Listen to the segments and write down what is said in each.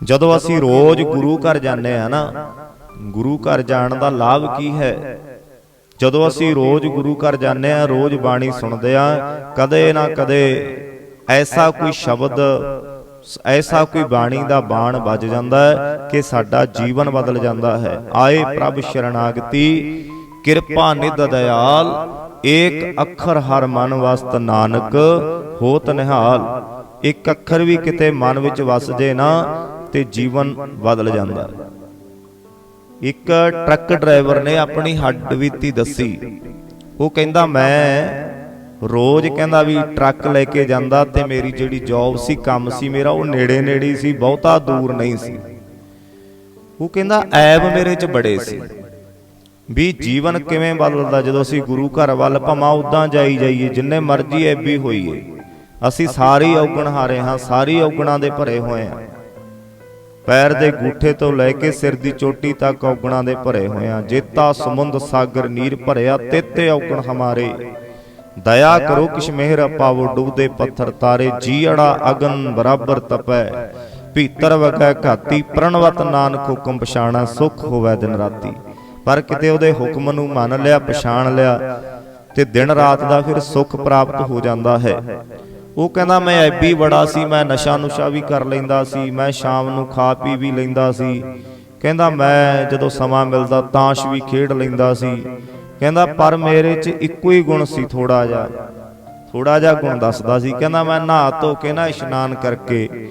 ਜਦੋਂ ਅਸੀਂ ਰੋਜ਼ ਗੁਰੂ ਘਰ ਜਾਂਦੇ ਆ ਨਾ ਗੁਰੂ ਘਰ ਜਾਣ ਦਾ ਲਾਭ ਕੀ ਹੈ? ਜਦੋਂ ਅਸੀਂ ਰੋਜ਼ ਗੁਰੂ ਘਰ ਜਾਂਦੇ ਆ ਰੋਜ਼ ਬਾਣੀ ਸੁਣਦੇ ਆ ਕਦੇ ਨਾ ਕਦੇ ਐਸਾ ਕੋਈ ਸ਼ਬਦ ਐਸਾ ਕੋਈ ਬਾਣੀ ਦਾ ਬਾਣ ਵੱਜ ਜਾਂਦਾ ਹੈ ਕਿ ਸਾਡਾ ਜੀਵਨ ਬਦਲ ਜਾਂਦਾ ਹੈ। ਆਏ ਪ੍ਰਭ ਸ਼ਰਨਾਗਤੀ ਕਿਰਪਾ ਨਿਧ ਦਇਆਲ ਏਕ ਅੱਖਰ ਹਰ ਮਨ ਵਸਤ ਨਾਨਕ ਹੋਤ ਨਿਹਾਲ। ਇੱਕ ਅੱਖਰ ਵੀ ਕਿਤੇ ਮਨ ਵਿੱਚ ਵਸ ਜੇ ਨਾ ਤੇ ਜੀਵਨ ਬਦਲ ਜਾਂਦਾ। ਇੱਕ ਟਰੱਕ ਡਰਾਈਵਰ ਨੇ ਆਪਣੀ ਹੱਡ ਬੀਤੀ ਦੱਸੀ। ਉਹ ਕਹਿੰਦਾ, ਮੈਂ ਰੋਜ਼ ਕਹਿੰਦਾ ਵੀ ਟਰੱਕ ਲੈ ਕੇ ਜਾਂਦਾ ਤੇ ਮੇਰੀ ਜਿਹੜੀ ਜੌਬ ਸੀ, ਕੰਮ ਸੀ ਮੇਰਾ, ਉਹ ਨੇੜੇ ਨੇੜੇ ਸੀ, ਬਹੁਤਾ ਦੂਰ ਨਹੀਂ ਸੀ। ਉਹ ਕਹਿੰਦਾ, ਐਬ ਮੇਰੇ 'ਚ ਬੜੇ ਸੀ। ਵੀ ਜੀਵਨ ਕਿਵੇਂ ਬਦਲਦਾ ਜਦੋਂ ਅਸੀਂ ਗੁਰੂ ਘਰ ਵੱਲ ਭਾਵੇਂ ਉਦਾਂ ਜਾਈ ਜਾਈਏ, ਜਿੰਨੇ ਮਰਜ਼ੀ ਐਬੀ ਹੋਈਏ। ਅਸੀਂ ਸਾਰੀ ਔਗਣ ਹਾਰੇ ਹਾਂ, ਸਾਰੀ ਔਗਣਾਂ ਦੇ ਭਰੇ ਹੋਏ ਹਾਂ। ਪੈਰ ਦੇ ਗੂਠੇ ਤੋਂ ਲੈ ਕੇ ਸਿਰ ਦੀ ਚੋਟੀ ਤੱਕ ਔਗਣਾ ਦੇ ਭਰੇ ਹੋਏ ਜੇਤਾ, ਸਮੁੰਦ, ਸਾਗਰ, ਨੀਰ ਭਰਿਆ, ਤੇਤੇ ਔਗਣ ਹਮਾਰੇ। ਦਇਆ ਕਰੋ ਕਿਛ ਮਿਹਰ ਪਾਵੋ ਡੁੱਬਦੇ ਪੱਥਰ ਤਾਰੇ। ਜੀ ਅਗਨ ਬਰਾਬਰ ਤਪੈ। ਭੀਤਰ ਵਗੈ ਘਾਤੀ, ਪ੍ਰਣਵਤ ਨਾਨਕ ਹੁਕਮ ਪਛਾਣਾ, ਸੁਖ ਹੋਵੇ ਦਿਨ ਰਾਤੀ। ਪਰ ਕਿਤੇ ਉਹਦੇ ਹੁਕਮ ਨੂੰ ਮੰਨ ਲਿਆ, ਪਛਾਣ ਲਿਆ, ਤੇ ਦਿਨ ਰਾਤ ਦਾ ਫਿਰ ਸੁਖ ਪ੍ਰਾਪਤ ਹੋ ਜਾਂਦਾ ਹੈ। ਉਹ ਕਹਿੰਦਾ ਮੈਂ ਐਬੀ ਬੜਾ ਸੀ, ਮੈਂ ਨਸ਼ਾ ਨੁਸ਼ਾ ਵੀ ਕਰ ਲੈਂਦਾ ਸੀ, ਮੈਂ ਸ਼ਾਮ ਨੂੰ ਖਾ ਪੀ ਵੀ ਲੈਂਦਾ ਸੀ। ਕਹਿੰਦਾ ਮੈਂ ਜਦੋਂ ਸਮਾਂ ਮਿਲਦਾ ਤਾਸ਼ ਵੀ ਖੇਡ ਲੈਂਦਾ ਸੀ। ਕਹਿੰਦਾ ਪਰ ਮੇਰੇ 'ਚ ਇੱਕੋ ਹੀ ਗੁਣ ਸੀ ਥੋੜਾ ਜਿਹਾ। ਥੋੜਾ ਜਿਹਾ ਗੁਣ ਦੱਸਦਾ ਸੀ। ਕਹਿੰਦਾ ਮੈਂ ਨਹਾ ਧੋ ਕੇ ਨਾ ਇਸ਼ਨਾਨ ਕਰਕੇ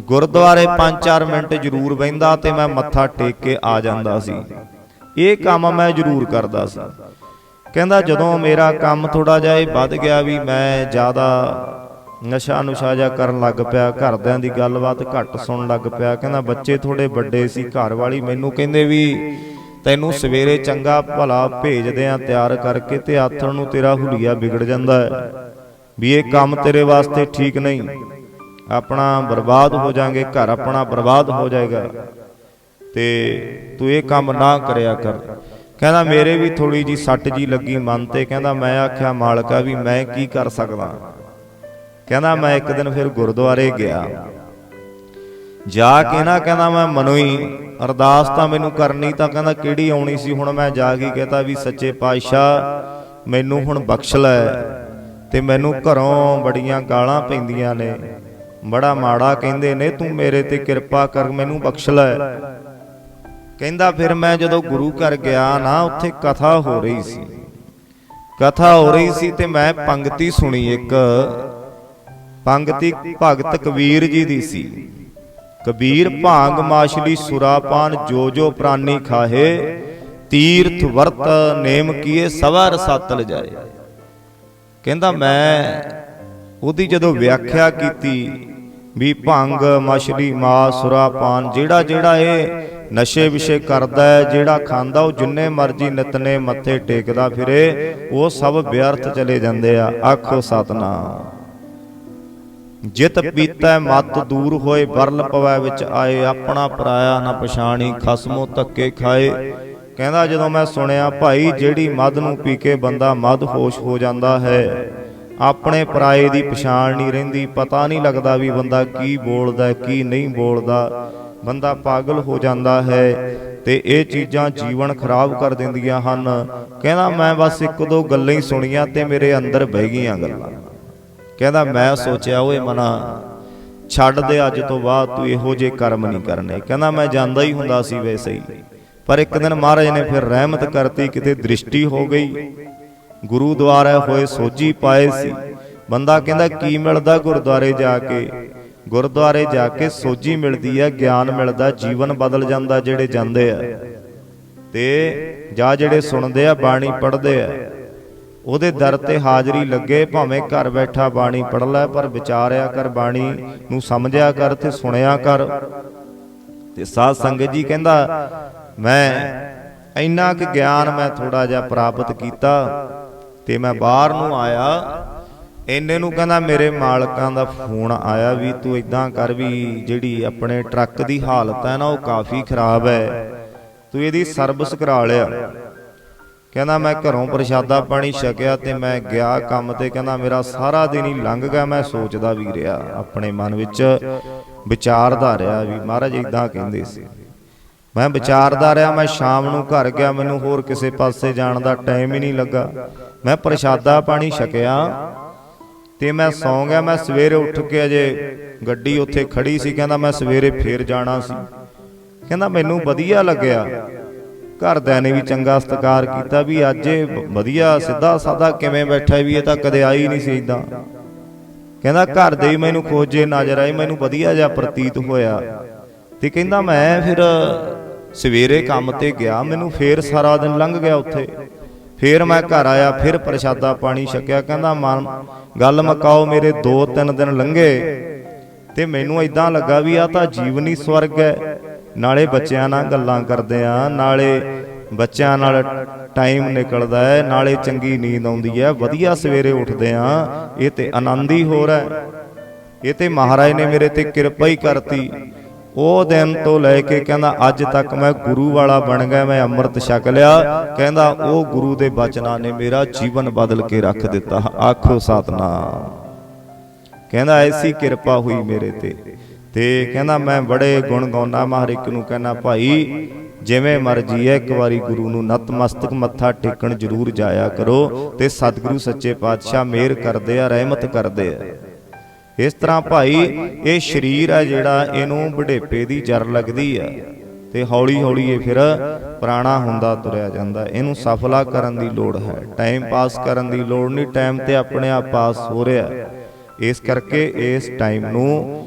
ਗੁਰਦੁਆਰੇ 5-4 ਮਿੰਟ ਜ਼ਰੂਰ ਬਹਿੰਦਾ ਤੇ ਮੈਂ ਮੱਥਾ ਟੇਕ ਕੇ ਆ ਜਾਂਦਾ ਸੀ। ਇਹ ਕੰਮ ਮੈਂ ਜ਼ਰੂਰ ਕਰਦਾ ਸੀ। ਕਹਿੰਦਾ ਜਦੋਂ ਮੇਰਾ ਕੰਮ ਥੋੜਾ ਜਿਹਾ ਇਹ ਵੱਧ ਗਿਆ ਵੀ ਮੈਂ ਜ਼ਿਆਦਾ ਨਸ਼ਾ ਨੁਸ਼ਾ ਜਾ ਕਰਨ ਲੱਗ ਪਿਆ, ਘਰਦਿਆਂ ਦੀ ਗੱਲਬਾਤ ਘੱਟ ਸੁਣਨ ਲੱਗ ਪਿਆ। ਕਹਿੰਦਾ, ਬੱਚੇ ਥੋੜੇ ਵੱਡੇ ਸੀ, ਘਰ ਵਾਲੀ ਮੈਨੂੰ ਕਹਿੰਦੇ ਵੀ, ਤੈਨੂੰ ਸਵੇਰੇ ਚੰਗਾ ਭਲਾ ਭੇਜਦੇ ਆ ਤਿਆਰ ਕਰਕੇ ਤੇ ਆਥਣ ਨੂੰ ਤੇਰਾ ਹੁਲੀਆ ਵਿਗੜ ਜਾਂਦਾ ਹੈ। ਵੀ ਇਹ ਕੰਮ ਤੇਰੇ ਵਾਸਤੇ ਠੀਕ ਨਹੀਂ। ਆਪਣਾ ਬਰਬਾਦ ਹੋ ਜਾਾਂਗੇ ਘਰ ਆਪਣਾ ਬਰਬਾਦ ਹੋ ਜਾਏਗਾ। ਤੇ ਤੂੰ ਇਹ ਕੰਮ ਨਾ ਕਰਿਆ ਕਰ। ਕਹਿੰਦਾ, ਮੇਰੇ ਵੀ ਥੋੜੀ ਜੀ ਸੱਟ ਜੀ ਲੱਗੀ ਮਨ ਤੇ। ਕਹਿੰਦਾ, ਮੈਂ ਆਖਿਆ, ਮਾਲਕਾ ਵੀ ਮੈਂ ਕੀ ਕਰ ਸਕਦਾ? ਕਹਿੰਦਾ ਮੈਂ ਇੱਕ ਦਿਨ ਫਿਰ ਗੁਰਦੁਆਰੇ ਗਿਆ। ਜਾ ਕੇ ਨਾ ਕਹਿੰਦਾ ਮੈਂ ਮਨੋਈ, ਅਰਦਾਸ ਤਾਂ ਮੈਨੂੰ ਕਰਨੀ ਤਾਂ ਕਹਿੰਦਾ ਕਿਹੜੀ ਆਉਣੀ ਸੀ, ਹੁਣ ਮੈਂ ਜਾ ਕੇ ਕਹਤਾ ਵੀ ਸੱਚੇ ਪਾਤਸ਼ਾਹ, ਮੈਨੂੰ ਹੁਣ ਬਖਸ਼ ਲੈ। ਤੇ ਮੈਨੂੰ ਘਰੋਂ ਬੜੀਆਂ ਗਾਲਾਂ ਪੈਂਦੀਆਂ ਨੇ। ਬੜਾ ਮਾੜਾ ਕਹਿੰਦੇ ਨੇ, ਤੂੰ ਮੇਰੇ ਤੇ ਕਿਰਪਾ ਕਰ, ਮੈਨੂੰ ਬਖਸ਼ ਲੈ। ਕਹਿੰਦਾ ਫਿਰ ਮੈਂ ਜਦੋਂ ਗੁਰੂ ਘਰ ਗਿਆ ਨਾ, ਉੱਥੇ ਕਥਾ ਹੋ ਰਹੀ ਸੀ। ਕਥਾ ਹੋ ਰਹੀ ਸੀ ਤੇ ਮੈਂ ਪੰਗਤੀ ਸੁਣੀ ਇੱਕ। ਪੰਕਤੀ ਭਗਤ ਕਬੀਰ ਜੀ ਦੀ ਸੀ। ਕਬੀਰ ਭਾਂਗ ਮਾਛਲੀ ਸੁਰਾਪਾਨ ਜੋ ਜੋ ਪ੍ਰਾਨੀ ਖਾਹੇ ਤੀਰਥ ਵਰਤ ਨੇਮ ਕੀਏ ਸਵਾ ਰਸਾਤਲ ਜਾਏ। ਕਹਿੰਦਾ ਮੈਂ ਉਹਦੀ ਜਦੋਂ ਵਿਆਖਿਆ ਕੀਤੀ ਵੀ ਭੰਗ ਮਛਲੀ ਮਾਸ ਸੁਰਾਪਾਨ ਜਿਹੜਾ ਜਿਹੜਾ ਇਹ ਨਸ਼ੇ ਵਿਸ਼ੇ ਕਰਦਾ ਹੈ ਜਿਹੜਾ ਖਾਂਦਾ ਉਹ ਜਿੰਨੇ ਮਰਜ਼ੀ ਨਿਤਨੇ ਮੱਥੇ ਟੇਕਦਾ ਫਿਰੇ ਉਹ ਸਭ ਵਿਅਰਥ ਚਲੇ ਜਾਂਦੇ ਆ। ਆਖੋ ਸਤਨਾਮ। ਜਿਤ ਪੀਤੈ ਮਤ ਦੂਰ ਹੋਏ ਬਰਲ ਪਵੈ ਵਿੱਚ ਆਏ, ਆਪਣਾ ਪਰਾਇਆ ਨਾ ਪਛਾਣੀ, ਖਸਮੋ ਧੱਕੇ ਖਾਏ। ਕਹਿੰਦਾ, ਜਦੋਂ ਮੈਂ ਸੁਣਿਆ, ਭਾਈ, ਜਿਹੜੀ ਮਦ ਨੂੰ ਪੀ ਕੇ ਬੰਦਾ ਮਦ ਹੋਸ਼ ਹੋ ਜਾਂਦਾ ਹੈ, ਆਪਣੇ ਪਰਾਏ ਦੀ ਪਛਾਣ ਨਹੀਂ ਰਹਿੰਦੀ, ਪਤਾ ਨਹੀਂ ਲੱਗਦਾ ਵੀ ਬੰਦਾ ਕੀ ਬੋਲਦਾ, ਕੀ ਨਹੀਂ ਬੋਲਦਾ। ਬੰਦਾ ਪਾਗਲ ਹੋ ਜਾਂਦਾ ਹੈ ਤੇ ਇਹ ਚੀਜ਼ਾਂ ਜੀਵਨ ਖਰਾਬ ਕਰ ਦਿੰਦੀਆਂ ਹਨ। ਕਹਿੰਦਾ, ਮੈਂ ਬਸ ਇੱਕ ਦੋ ਗੱਲਾਂ ਹੀ ਸੁਣੀਆਂ ਤੇ ਮੇਰੇ ਅੰਦਰ ਬਹਿ ਗਈਆਂ ਗੱਲਾਂ। ਕਹਿੰਦਾ ਮੈਂ ਸੋਚਿਆ ਓਏ ਮਨਾ ਛੱਡ ਦੇ ਅੱਜ ਤੋਂ ਬਾਅਦ ਤੂੰ ਇਹੋ ਜਿਹੇ ਕਰਮ ਨਹੀਂ ਕਰਨੇ। ਕਹਿੰਦਾ ਮੈਂ ਜਾਂਦਾ ਹੀ ਹੁੰਦਾ ਸੀ ਵੈਸੇ ਹੀ। ਪਰ ਇੱਕ ਦਿਨ ਮਹਾਰਾਜ ਨੇ ਫਿਰ ਰਹਿਮਤ ਕਰਤੀ ਕਿਤੇ ਦ੍ਰਿਸ਼ਟੀ ਹੋ ਗਈ। ਗੁਰੂ ਦੁਆਰਾ ਹੋਏ ਸੋਝੀ ਪਾਏ ਸੀ। ਬੰਦਾ ਕਹਿੰਦਾ ਕੀ ਮਿਲਦਾ ਗੁਰਦੁਆਰੇ ਜਾ ਕੇ? ਗੁਰਦੁਆਰੇ ਜਾ ਕੇ ਸੋਝੀ ਮਿਲਦੀ ਹੈ ਗਿਆਨ ਮਿਲਦਾ ਜੀਵਨ ਬਦਲ ਜਾਂਦਾ ਜਿਹੜੇ ਜਾਂਦੇ ਆ। ਤੇ ਜਾਂ ਜਿਹੜੇ ਸੁਣਦੇ ਆ ਬਾਣੀ ਪੜ੍ਹਦੇ ਆ। ਉਹਦੇ ਦਰ ਤੇ ਹਾਜ਼ਰੀ ਲੱਗੇ ਭਾਵੇਂ ਘਰ ਬੈਠਾ ਬਾਣੀ ਪੜ ਲੈ ਪਰ ਵਿਚਾਰਿਆ ਕਰ ਬਾਣੀ ਨੂੰ ਸਮਝਿਆ ਕਰ ਤੇ ਸੁਣਿਆ ਕਰ। ਤੇ ਸਾਧ ਸੰਗਤ ਜੀ ਕਹਿੰਦਾ ਮੈਂ ਇੰਨਾ ਕੁ ਗਿਆਨ ਮੈਂ ਥੋੜਾ ਜਿਹਾ ਪ੍ਰਾਪਤ ਕੀਤਾ ਤੇ ਮੈਂ ਬਾਹਰ ਨੂੰ ਆਇਆ। ਇੰਨੇ ਨੂੰ ਕਹਿੰਦਾ ਮੇਰੇ ਮਾਲਕਾਂ ਦਾ ਫੋਨ ਆਇਆ ਵੀ ਤੂੰ ਇਦਾਂ ਕਰ ਵੀ ਜਿਹੜੀ ਆਪਣੇ ਟਰੱਕ ਦੀ ਹਾਲਤ ਹੈ ਨਾ ਉਹ ਕਾਫੀ ਖਰਾਬ ਹੈ। ਤੂੰ ਇਹਦੀ ਸਰਵਿਸ ਕਰਾ ਲਿਆ। ਕਹਿੰਦਾ ਮੈਂ ਘਰੋਂ ਪ੍ਰਸ਼ਾਦਾ ਪਾਣੀ ਛਕਿਆ ਤੇ ਮੈਂ ਗਿਆ ਕੰਮ ਤੇ। ਕਹਿੰਦਾ ਮੇਰਾ ਸਾਰਾ ਦਿਨ ਹੀ ਲੰਘ ਗਿਆ, ਮੈਂ ਸੋਚਦਾ ਵੀ ਰਿਹਾ, ਆਪਣੇ ਮਨ ਵਿੱਚ ਵਿਚਾਰਦਾ ਰਿਹਾ ਵੀ ਮਹਾਰਾਜ ਇਦਾਂ ਕਹਿੰਦੇ ਸੀ। ਮੈਂ ਵਿਚਾਰਦਾ ਰਿਹਾ ਮੈਂ ਸ਼ਾਮ ਨੂੰ ਘਰ ਗਿਆ, ਮੈਨੂੰ ਹੋਰ ਕਿਸੇ ਪਾਸੇ ਜਾਣ ਦਾ ਟਾਈਮ ਹੀ ਨਹੀਂ ਲੱਗਾ। ਮੈਂ ਪ੍ਰਸ਼ਾਦਾ ਪਾਣੀ ਛਕਿਆ ਤੇ ਮੈਂ ਸੌਂ ਗਿਆ, ਮੈਂ ਸਵੇਰੇ ਉੱਠ ਕੇ ਅਜੇ ਗੱਡੀ ਉੱਥੇ ਖੜੀ ਸੀ, ਕਹਿੰਦਾ ਮੈਂ ਸਵੇਰੇ ਫੇਰ ਜਾਣਾ ਸੀ। ਕਹਿੰਦਾ ਮੈਨੂੰ ਵਧੀਆ ਲੱਗਿਆ ਘਰਦਿਆਂ ਨੇ ਵੀ ਚੰਗਾ ਸਤਿਕਾਰ ਕੀਤਾ ਵੀ ਅੱਜ ਵਧੀਆ ਸਿੱਧਾ ਸਾਦਾ ਕਿਵੇਂ ਬੈਠਾ ਵੀ ਇਹ ਤਾਂ ਕਦੇ ਆਈ ਨਹੀਂ ਸੀ ਇਦਾਂ। ਕਹਿੰਦਾ ਘਰ ਦੇ ਹੀ ਮੈਨੂੰ ਖੋਜੇ ਨਜ਼ਰ ਆਏ ਮੈਨੂੰ ਵਧੀਆ ਜਿਹਾ ਪ੍ਰਤੀਤ ਹੋਇਆ। ਤੇ ਕਹਿੰਦਾ ਮੈਂ ਫਿਰ ਸਵੇਰੇ ਕੰਮ ਤੇ ਗਿਆ, ਮੈਨੂੰ ਫੇਰ ਸਾਰਾ ਦਿਨ ਲੰਘ ਗਿਆ ਉੱਥੇ। ਫੇਰ ਮੈਂ ਘਰ ਆਇਆ, ਫਿਰ ਪ੍ਰਸ਼ਾਦਾ ਪਾਣੀ ਛਕਿਆ, ਕਹਿੰਦਾ ਮਨ ਗੱਲ ਮਕਾਓ ਮੇਰੇ 2-3 ਦਿਨ ਲੰਘੇ ਤੇ ਮੈਨੂੰ ਇਦਾਂ ਲੱਗਾ ਵੀ ਆ ਤਾਂ ਜੀਵਨੀ ਸਵਰਗ ਹੈ। ਨਾਲੇ ਬੱਚਿਆਂ ਨਾਲ ਗੱਲਾਂ ਕਰਦੇ ਆ, ਨਾਲੇ ਬੱਚਿਆਂ ਨਾਲ ਟਾਈਮ ਨਿਕਲਦਾ ਹੈ, ਨਾਲੇ ਚੰਗੀ ਨੀਂਦ ਆਉਂਦੀ ਹੈ, ਵਧੀਆ ਸਵੇਰੇ ਉੱਠਦੇ ਆ, ਇਹ ਤੇ ਆਨੰਦ ਹੀ ਹੋਰ ਹੈ। ਇਹ ਤੇ ਮਹਾਰਾਜ ਨੇ ਮੇਰੇ ਤੇ ਕਿਰਪਾ ਹੀ ਕਰਤੀ। ਉਹ ਦਿਨ ਤੋਂ ਲੈ ਕੇ ਕਹਿੰਦਾ, ਅੱਜ ਤੱਕ ਮੈਂ ਗੁਰੂ ਵਾਲਾ ਬਣ ਗਿਆ, ਮੈਂ ਅੰਮ੍ਰਿਤ ਛਕ ਲਿਆ। ਕਹਿੰਦਾ, ਉਹ ਗੁਰੂ ਦੇ ਬਚਨਾਂ ਨੇ ਮੇਰਾ ਜੀਵਨ ਬਦਲ ਕੇ ਰੱਖ ਦਿੱਤਾ। ਆਖੋ ਸਤਨਾਮ। ਕਹਿੰਦਾ, ਐਸੀ ਕਿਰਪਾ ਹੋਈ ਮੇਰੇ ਤੇ। ਤੇ ਕਹਿੰਦਾ ਮੈਂ ਬੜੇ ਗੁਣ ਗਾਉਣਾ ਮਹਰ ਇੱਕ ਨੂੰ ਕਹਿੰਦਾ, ਭਾਈ, ਜਿਵੇਂ ਮਰਜ਼ੀ ਹੈ, ਇੱਕ ਵਾਰੀ ਗੁਰੂ ਨੂੰ ਨਤਮਸਤਕ ਮੱਥਾ ਟੇਕਣ ਜ਼ਰੂਰ ਜਾਇਆ ਕਰੋ ਤੇ ਸਤਿਗੁਰੂ ਸੱਚੇ ਪਾਤਸ਼ਾਹ ਮਿਹਰ ਕਰਦੇ ਆ, ਰਹਿਮਤ ਕਰਦੇ ਆ। ਇਸ ਤਰ੍ਹਾਂ ਭਾਈ, ਇਹ ਸਰੀਰ ਆ ਜਿਹੜਾ ਇਹਨੂੰ ਬੁਢੇਪੇ ਦੀ ਜਰ ਲੱਗਦੀ ਆ ਤੇ ਹੌਲੀ ਹੌਲੀ ਇਹ ਫਿਰ ਪੁਰਾਣਾ ਹੁੰਦਾ ਤੁਰਿਆ ਜਾਂਦਾ। ਇਹਨੂੰ ਸਫਲਾ ਕਰਨ ਦੀ ਲੋੜ ਹੈ ਟਾਈਮ ਪਾਸ ਕਰਨ ਦੀ ਲੋੜ ਨਹੀਂ ਟਾਈਮ ਤੇ ਆਪਣੇ ਆਪ ਪਾਸ ਹੋ ਰਿਹਾ। ਇਸ ਕਰਕੇ ਇਸ ਟਾਈਮ ਨੂੰ